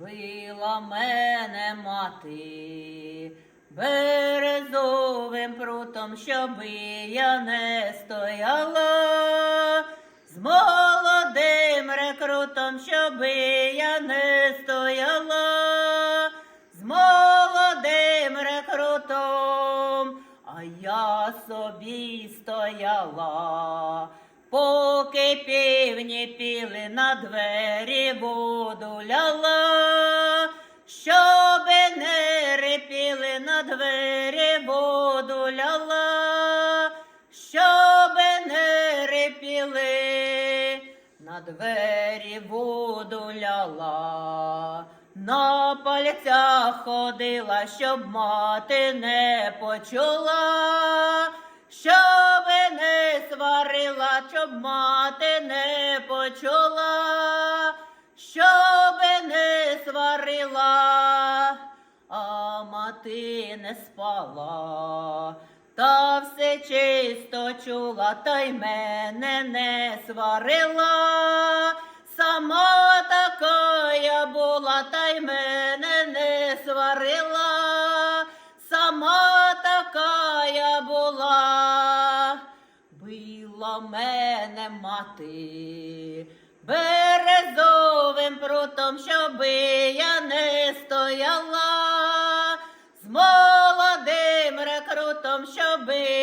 Била мене мати березовим прутом, щоби я не стояла, з молодим рекрутом, щоби я не стояла, з молодим рекрутом, а я собі стояла. Поки півні піли на двері воду ляла, на двері воду ляла, щоби не репіли, на двері воду ляла. На пальцях ходила, щоб мати не почула, щоб не сварила, щоб мати не почула, щоб не сварила, мати не спала. Та все чисто чула, та й мене не сварила. Сама така я була, та й мене не сварила. Сама така я була, била мене мати березовим прутом, щоби я не стояла, з молодим рекрутом, щоби